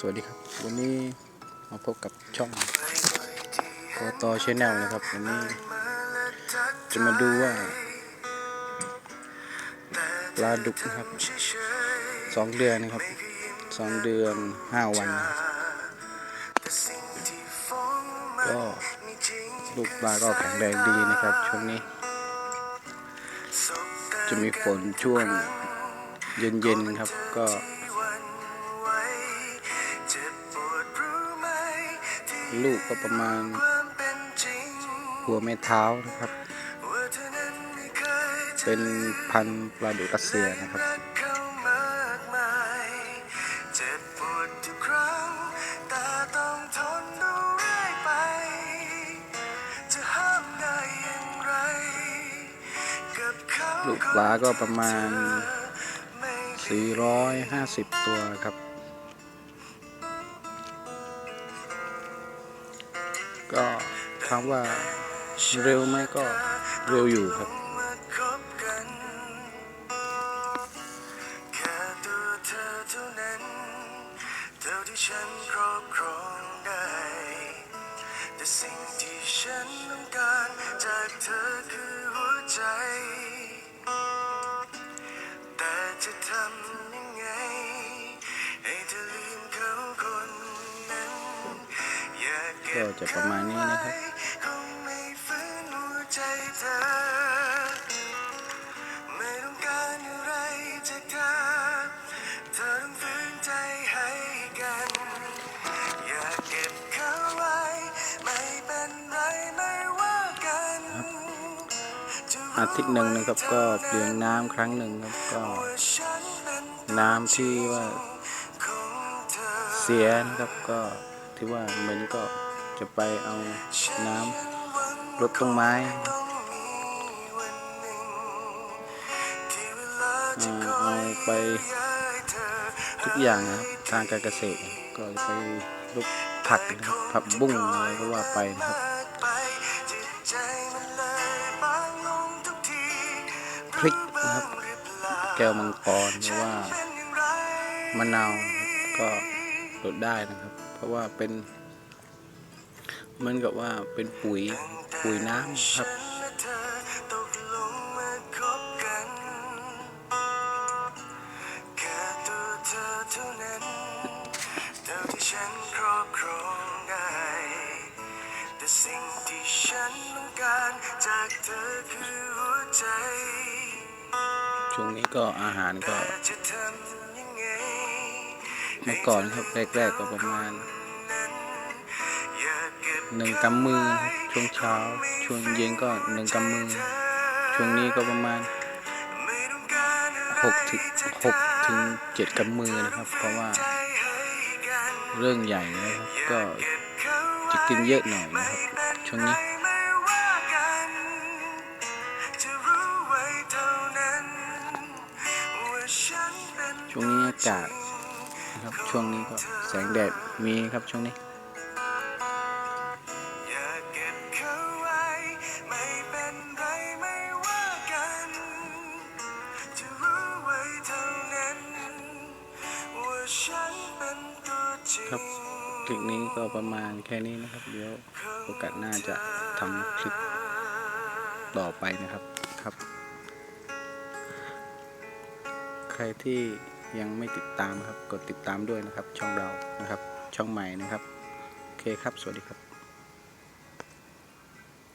สวัสดีครับ วันนี้มาพบกับช่องกตอชแนลนะครับ วันนี้ จะมาดูว่าปลาดุกนะครับสองเดือนนะครับสองเดือนห้าวันนะก็ลูกปลาก็แข็งแรงดีนะครับ ช่วงนี้ จะมีฝนช่วงเย็นๆครับก็ ลูกก็ประมาณหัวแม่เท้านะครับ เป็นพันปลาดุกรัสเซียนะครับเจ็บปวดทุกครั้งแต่ต้อยห้ามได้อย่างไรกับเขาลูกปลาก็ประมาณ 450 ตัวครับ ก็ถามว่าเร็วไหมก็เร็วอยู่ครับ ฉันครอบครองได้แต่สิ่งที่ฉันต้องการ ม่เป็นไรไม่ว่ากันจะรู้อาทิตย์หนึ่งนะครับก็เปลี่ยนน้ำครั้งหนึ่งครับก็น้ำที่ว่าเธอเสียนะครับก็ที่ว่าเหม็นก็ จะไปเอาน้ำรดต้นไม้เอ่าคอไปทุกอย่างนะครับทางการเกษตรก็ไปลูกผักนะครับผักบุ้งอะไรก็ว่าไปนะครับพริกนะครับ แก้วมังกรหรือว่ามะนาวก็ลดได้นะครับ เพราะว่าเป็น เหมือนกับว่าเป็นปุ๋ยปุ๋ยน้ำครับฉันและเธอตกลงมาคบกันแค่ตัวเธอเท่านั้นเท่าที่ฉันครอบครองได้แต่สิ่งที่ฉันต้องการจากเธอคือหัวใจ ช่วงนี้ก็อาหารก็แต่จะทำยังไงเมื่อก่อนครับแรกๆก็ประมาณอยากเก็บ หนึ่งกำมือ ช่วงเช้า ช่วงเย็นก็หนึ่งกำมือ ช่วงนี้ก็ประมาณหกถึงหกถึงเจ็ดกำมือนะครับ เพราะว่า เรื่องใหญ่นะครับก็จะกินเยอะหน่อยนะครับ ช่วงนี้ช่วงนี้อากาศนะครับช่วงนี้ก็แสงแดดมีครับช่วงนี้ คลิปนี้ก็ประมาณแค่นี้นะครับ เดี๋ยวโอกาสหน้าจะทำคลิปต่อไปนะครับครับ ใครที่ยังไม่ติดตามครับ กดติดตามด้วยนะครับ ช่องเรานะครับ ช่องใหม่นะครับ โอเคครับ สวัสดีครับ